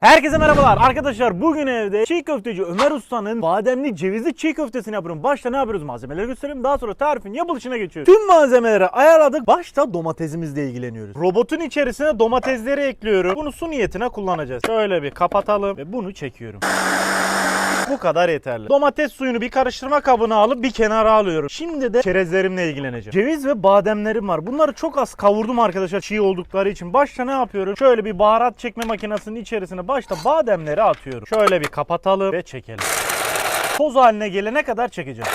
Herkese merhabalar arkadaşlar bugün evde çiğ köfteci Ömer Usta'nın bademli cevizli çiğ köftesini yapıyorum. Başta ne yapıyoruz malzemeleri gösterelim daha sonra tarifin yapılışına geçiyoruz. Tüm malzemeleri ayarladık başta domatesimizle ilgileniyoruz. Robotun içerisine domatesleri ekliyorum. Bunu su niyetine kullanacağız. Şöyle bir kapatalım ve bunu çekiyorum. Bu kadar yeterli. Domates suyunu bir karıştırma kabına alıp bir kenara alıyorum. Şimdi de çerezlerimle ilgileneceğim. Ceviz ve bademlerim var. Bunları çok az kavurdum arkadaşlar çiğ oldukları için. Başta ne yapıyorum? Şöyle bir baharat çekme makinesinin içerisine başta bademleri atıyorum. Şöyle bir kapatalım ve çekelim. Toz haline gelene kadar çekeceğim.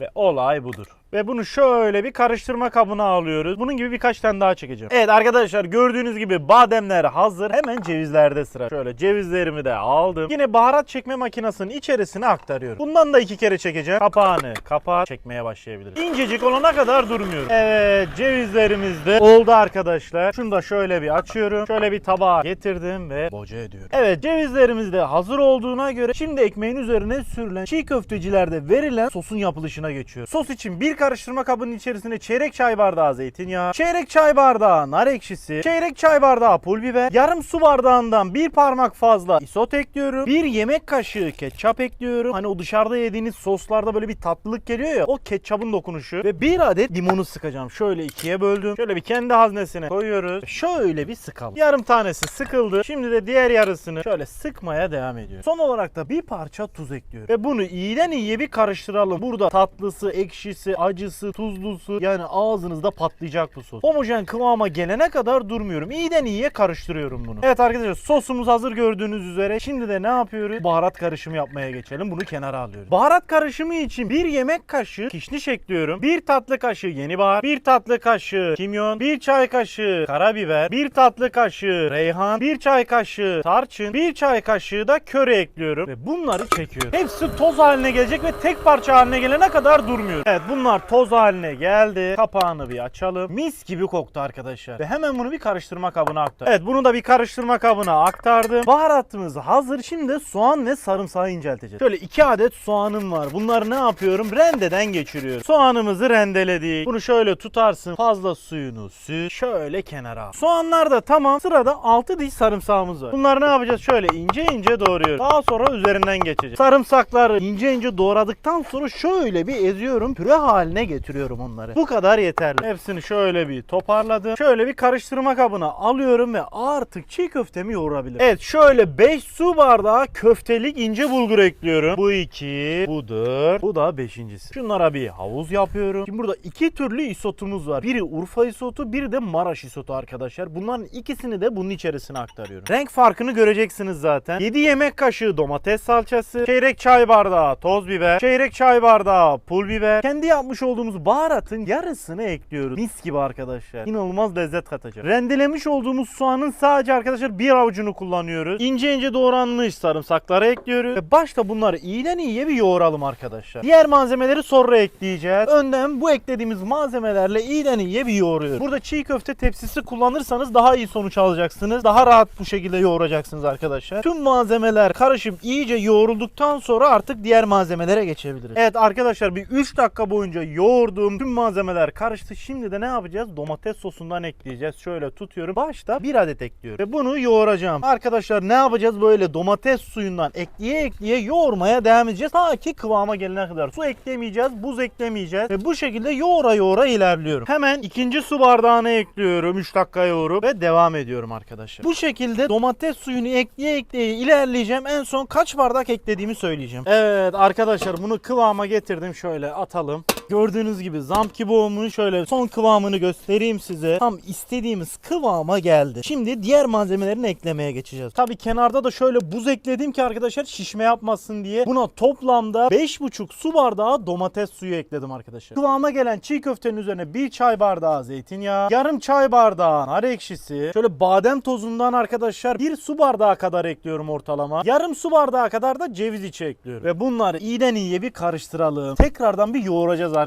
Ve olay budur. Ve bunu şöyle bir karıştırma kabına alıyoruz. Bunun gibi birkaç tane daha çekeceğim. Evet arkadaşlar gördüğünüz gibi bademler hazır. Hemen cevizlerde sıra. Şöyle cevizlerimi de aldım. Yine baharat çekme makinesinin içerisine aktarıyorum. Bundan da iki kere çekeceğim. Kapağını kapa çekmeye başlayabiliriz. İncecik olana kadar durmuyorum. Evet cevizlerimiz de oldu arkadaşlar. Şunu da şöyle bir açıyorum. Şöyle bir tabağa getirdim ve boca ediyorum. Evet cevizlerimiz de hazır olduğuna göre şimdi ekmeğin üzerine sürülen çiğ köftecilerde verilen sosun yapılışına geçiyor. Sos için bir karıştırma kabının içerisine çeyrek çay bardağı zeytinyağı, çeyrek çay bardağı nar ekşisi, çeyrek çay bardağı pul biber, yarım su bardağından bir parmak fazla isot ekliyorum. Bir yemek kaşığı ketçap ekliyorum. Hani o dışarıda yediğiniz soslarda böyle bir tatlılık geliyor ya o ketçapın dokunuşu. Ve bir adet limonu sıkacağım. Şöyle ikiye böldüm. Şöyle bir kendi haznesine koyuyoruz. Şöyle bir sıkalım. Yarım tanesi sıkıldı. Şimdi de diğer yarısını şöyle sıkmaya devam ediyoruz. Son olarak da bir parça tuz ekliyorum. Ve bunu iyiden iyiye bir karıştıralım. Burada tatlısı, ekşisi, acısı, tuzlusu yani ağzınızda patlayacak bu sos. Homojen kıvama gelene kadar durmuyorum. İyiden iyiye karıştırıyorum bunu. Evet arkadaşlar sosumuz hazır gördüğünüz üzere. Şimdi de ne yapıyoruz? Baharat karışımı yapmaya geçelim. Bunu kenara alıyoruz. Baharat karışımı için bir yemek kaşığı kişniş ekliyorum. Bir tatlı kaşığı yeni bahar, bir tatlı kaşığı kimyon, bir çay kaşığı karabiber, bir tatlı kaşığı reyhan, bir çay kaşığı tarçın, bir çay kaşığı da köri ekliyorum ve bunları çekiyorum. Hepsi toz haline gelecek ve tek parça haline gelene kadar durmuyor. Evet bunlar toz haline geldi. Kapağını bir açalım. Mis gibi koktu arkadaşlar. Ve hemen bunu bir karıştırma kabına aktar. Evet bunu da bir karıştırma kabına aktardım. Baharatımız hazır. Şimdi soğan ve sarımsağı incelteceğiz. Şöyle iki adet soğanım var. Bunları ne yapıyorum? Rendeden geçiriyorum. Soğanımızı rendeledik. Bunu şöyle tutarsın. Fazla suyunu sür. Şöyle kenara al. Soğanlar da tamam. Sırada 6 diş sarımsağımız var. Bunları ne yapacağız? Şöyle ince ince doğruyoruz. Daha sonra üzerinden geçeceğiz. Sarımsakları ince ince doğradıktan sonra şöyle bir eziyorum. Püre haline getiriyorum onları. Bu kadar yeterli. Hepsini şöyle bir toparladım. Şöyle bir karıştırma kabına alıyorum ve artık çiğ köftemi yoğurabilirim. Evet şöyle 5 su bardağı köftelik ince bulgur ekliyorum. Bu 2, bu 4, bu da 5.si. Şunlara bir havuz yapıyorum. Şimdi burada iki türlü isotumuz var. Biri Urfa isotu, biri de Maraş isotu arkadaşlar. Bunların ikisini de bunun içerisine aktarıyorum. Renk farkını göreceksiniz zaten. 7 yemek kaşığı domates salçası, çeyrek çay bardağı toz biber, çeyrek çay bardağı pul biber. Kendi yapmış olduğumuz baharatın yarısını ekliyoruz. Mis gibi arkadaşlar. İnanılmaz lezzet katacak. Rendelemiş olduğumuz soğanın sadece arkadaşlar bir avucunu kullanıyoruz. İnce ince doğranmış sarımsakları ekliyoruz. Ve başta bunları iyiden iyiye bir yoğuralım arkadaşlar. Diğer malzemeleri sonra ekleyeceğiz. Önden bu eklediğimiz malzemelerle iyiden iyiye bir yoğuruyoruz. Burada çiğ köfte tepsisi kullanırsanız daha iyi sonuç alacaksınız. Daha rahat bu şekilde yoğuracaksınız arkadaşlar. Tüm malzemeler karışıp iyice yoğrulduktan sonra artık diğer malzemelere geçebiliriz. Evet arkadaşlar bir 3 dakika boyunca yoğurduğum tüm malzemeler karıştı. Şimdi de ne yapacağız? Domates sosundan ekleyeceğiz. Şöyle tutuyorum. Başta bir adet ekliyorum. Ve bunu yoğuracağım. Arkadaşlar ne yapacağız? Böyle domates suyundan ekleye ekleye yoğurmaya devam edeceğiz. Ta ki kıvama gelene kadar. Su eklemeyeceğiz. Buz eklemeyeceğiz. Ve bu şekilde yoğura yoğura ilerliyorum. Hemen ikinci su bardağına ekliyorum. 3 dakika yoğurup ve devam ediyorum arkadaşlar. Bu şekilde domates suyunu ekleye ekleye ilerleyeceğim. En son kaç bardak eklediğimi söyleyeceğim. Evet arkadaşlar bunu kıvama getirdim. Şöyle atalım. Gördüğünüz gibi zamp gibi olmuş. Şöyle son kıvamını göstereyim size. Tam istediğimiz kıvama geldi. Şimdi diğer malzemelerini eklemeye geçeceğiz. Tabi kenarda da şöyle buz ekledim ki arkadaşlar şişme yapmasın diye. Buna toplamda 5,5 su bardağı domates suyu ekledim arkadaşlar. Kıvama gelen çiğ köftenin üzerine bir çay bardağı zeytinyağı, yarım çay bardağı nar ekşisi, şöyle badem tozundan arkadaşlar bir su bardağı kadar ekliyorum ortalama. Yarım su bardağı kadar da ceviz içi ekliyorum. Ve bunları iyiden iyiye bir karıştıralım. Tekrardan bir yoğuracağız arkadaşlar.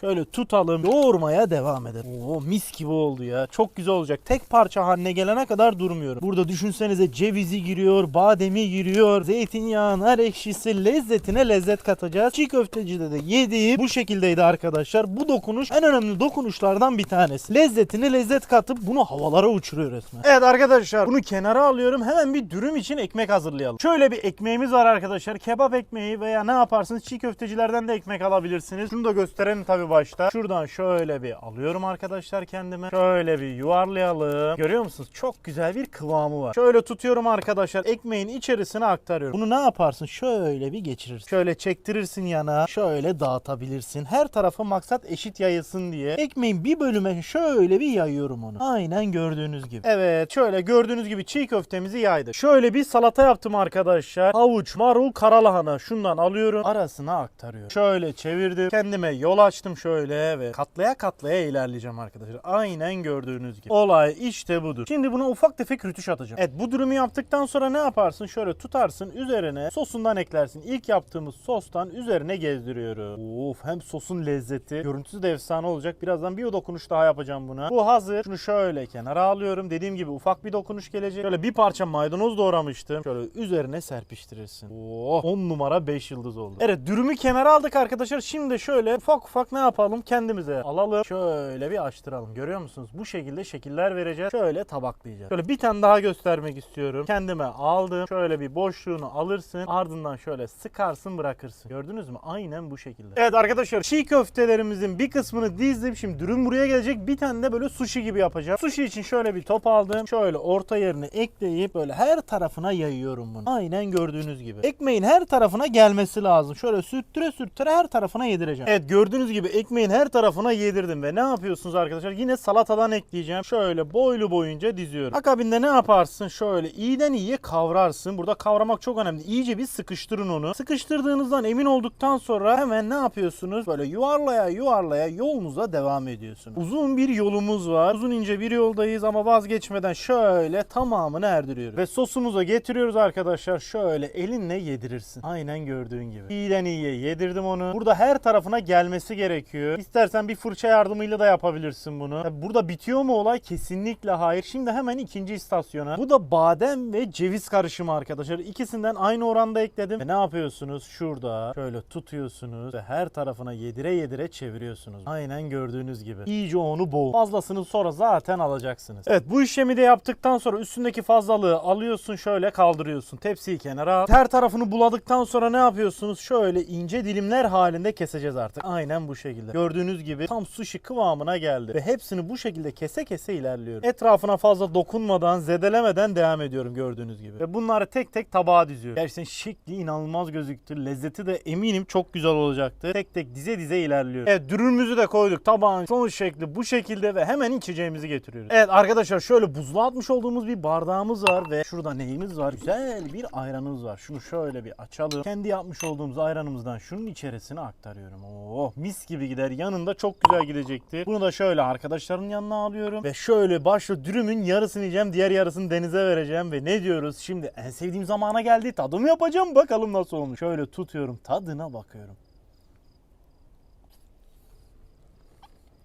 Şöyle tutalım. Yoğurmaya devam edelim. Oo mis gibi oldu ya. Çok güzel olacak. Tek parça haline gelene kadar durmuyorum. Burada düşünsenize cevizi giriyor, bademi giriyor, zeytinyağı, nar ekşisi lezzetine lezzet katacağız. Çiğ köftecide de yediğim bu şekildeydi arkadaşlar. Bu dokunuş en önemli dokunuşlardan bir tanesi. Lezzetine lezzet katıp bunu havalara uçuruyor resmen. Evet arkadaşlar bunu kenara alıyorum. Hemen bir dürüm için ekmek hazırlayalım. Şöyle bir ekmeğimiz var arkadaşlar. Kebap ekmeği veya ne yaparsınız çiğ köftecilerden de ekmek alabilirsiniz. Şunu da gösterelim tabii başta. Şuradan şöyle bir alıyorum arkadaşlar kendime. Şöyle bir yuvarlayalım. Görüyor musunuz? Çok güzel bir kıvamı var. Şöyle tutuyorum arkadaşlar. Ekmeğin içerisine aktarıyorum. Bunu ne yaparsın? Şöyle bir geçirirsin. Şöyle çektirirsin yana. Şöyle dağıtabilirsin. Her tarafa maksat eşit yayılsın diye. Ekmeğin bir bölüme şöyle bir yayıyorum onu. Aynen gördüğünüz gibi. Evet şöyle gördüğünüz gibi çiğ köftemizi yaydık. Şöyle bir salata yaptım arkadaşlar. Havuç, marul, karalahana. Şundan alıyorum. Arasına aktarıyorum. Şöyle çevirdim. Kendime yol açtım şöyle ve katlaya katlaya ilerleyeceğim arkadaşlar. Aynen gördüğünüz gibi. Olay işte budur. Şimdi buna ufak tefek rütüş atacağım. Evet bu dürümü yaptıktan sonra ne yaparsın? Şöyle tutarsın üzerine sosundan eklersin. İlk yaptığımız sostan üzerine gezdiriyorum. Of hem sosun lezzeti. Görüntüsü de efsane olacak. Birazdan bir dokunuş daha yapacağım buna. Bu hazır. Şunu şöyle kenara alıyorum. Dediğim gibi ufak bir dokunuş gelecek. Şöyle bir parça maydanoz doğramıştım. Şöyle üzerine serpiştirirsin. Oh 10 numara 5 yıldız oldu. Evet dürümü kenara aldık arkadaşlar. Şimdi şöyle ufak ufak ne yapalım? Kendimize alalım. Şöyle bir açtıralım. Görüyor musunuz? Bu şekilde şekiller vereceğiz. Şöyle tabaklayacağız. Şöyle bir tane daha göstermek istiyorum. Kendime aldım. Şöyle bir boşluğunu alırsın. Ardından şöyle sıkarsın bırakırsın. Gördünüz mü? Aynen bu şekilde. Evet arkadaşlar çiğ köftelerimizin bir kısmını dizdim. Şimdi dürüm buraya gelecek. Bir tane de böyle sushi gibi yapacağım. Sushi için şöyle bir top aldım. Şöyle orta yerine ekleyip böyle her tarafına yayıyorum bunu. Aynen gördüğünüz gibi. Ekmeğin her tarafına gelmesi lazım. Şöyle sürttüre sürttüre her tarafına yedireceğim. Evet gördüğünüz gibi ekmeğin her tarafına yedirdim ve ne yapıyorsunuz arkadaşlar? Yine salatadan ekleyeceğim. Şöyle boylu boyunca diziyorum. Akabinde ne yaparsın? Şöyle iyiden iyiye kavrarsın. Burada kavramak çok önemli. İyice bir sıkıştırın onu. Sıkıştırdığınızdan emin olduktan sonra hemen ne yapıyorsunuz? Böyle yuvarlaya yuvarlaya yolunuza devam ediyorsunuz. Uzun bir yolumuz var. Uzun ince bir yoldayız ama vazgeçmeden şöyle tamamını erdiriyoruz. Ve sosumuza getiriyoruz arkadaşlar. Şöyle elinle yedirirsin. Aynen gördüğün gibi. İyiden iyiye yedirdim onu. Burada her tarafına gelmesi gerekiyor. İstersen bir fırça yardımıyla da yapabilirsin bunu. Tabii burada bitiyor mu olay? Kesinlikle hayır. Şimdi hemen ikinci istasyona. Bu da badem ve ceviz karışımı arkadaşlar. İkisinden aynı oranda ekledim. Ve ne yapıyorsunuz? Şurada şöyle tutuyorsunuz ve her tarafına yedire yedire çeviriyorsunuz. Aynen gördüğünüz gibi. İyice onu boğun. Fazlasını sonra zaten alacaksınız. Evet bu işlemi de yaptıktan sonra üstündeki fazlalığı alıyorsun şöyle kaldırıyorsun. Tepsiyi kenara al. Her tarafını buladıktan sonra ne yapıyorsunuz? Şöyle ince dilimler halinde keseceğiz artık. Aynen bu şekilde. Gördüğünüz gibi tam sushi kıvamına geldi. Ve hepsini bu şekilde kese kese ilerliyorum. Etrafına fazla dokunmadan, zedelemeden devam ediyorum gördüğünüz gibi. Ve bunları tek tek tabağa diziyorum. Gerçekten şekli inanılmaz gözüktü. Lezzeti de eminim çok güzel olacaktı. Tek tek dize dize ilerliyorum. Evet dürümümüzü de koyduk. Tabağın son şekli bu şekilde ve hemen içeceğimizi getiriyoruz. Evet arkadaşlar şöyle buzluğa atmış olduğumuz bir bardağımız var ve şurada neyimiz var? Güzel bir ayranımız var. Şunu şöyle bir açalım. Kendi yapmış olduğumuz ayranımızdan şunun içerisine aktarıyorum. Oo mis gibi gider. Yanında çok güzel gidecekti. Bunu da şöyle arkadaşların yanına alıyorum ve şöyle başla dürümün yarısını yiyeceğim. Diğer yarısını denize vereceğim ve ne diyoruz? Şimdi en sevdiğim zamana geldi. Tadım yapacağım. Bakalım nasıl olmuş. Şöyle tutuyorum. Tadına bakıyorum.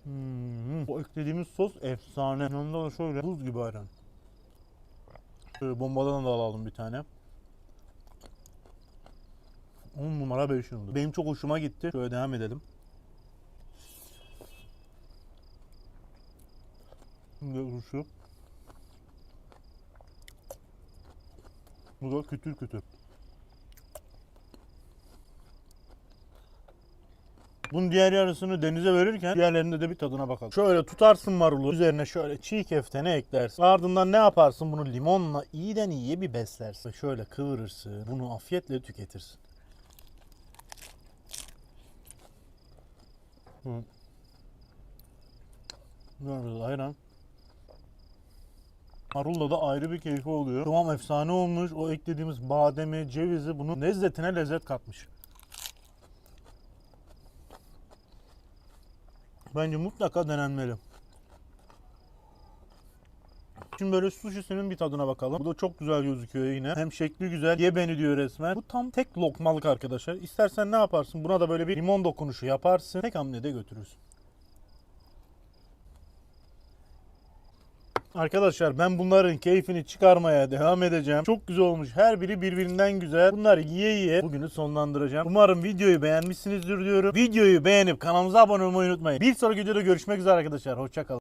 Hmm, bu eklediğimiz sos efsane. Yanında da şöyle buz gibi ayran. Şöyle bombadan da alalım bir tane. 10 numara 5 yıldız. Benim çok hoşuma gitti. Şöyle devam edelim. Şu. Bu da kütür kütür. Bunun diğer yarısını denize verirken diğerlerinde de bir tadına bakalım. Şöyle tutarsın marulu üzerine şöyle çiğ köfteni eklersin. Ardından ne yaparsın? Bunu limonla iyiden iyiye bir beslersin. Şöyle kıvırırsın. Bunu afiyetle tüketirsin. Hı. Böyle ayran. Marulla da ayrı bir keyfi oluyor. Kıvam efsane olmuş. O eklediğimiz bademi, cevizi bunun lezzetine lezzet katmış. Bence mutlaka denenmeli. Şimdi böyle sushisinin bir tadına bakalım. Bu da çok güzel gözüküyor yine. Hem şekli güzel. Ye beni diyor resmen. Bu tam tek lokmalık arkadaşlar. İstersen ne yaparsın? Buna da böyle bir limon dokunuşu yaparsın. Tek hamlede götürürsün. Arkadaşlar ben bunların keyfini çıkarmaya devam edeceğim. Çok güzel olmuş. Her biri birbirinden güzel. Bunları yiye yiye bugünü sonlandıracağım. Umarım videoyu beğenmişsinizdir diyorum. Videoyu beğenip kanalımıza abone olmayı unutmayın. Bir sonraki videoda görüşmek üzere arkadaşlar. Hoşçakalın.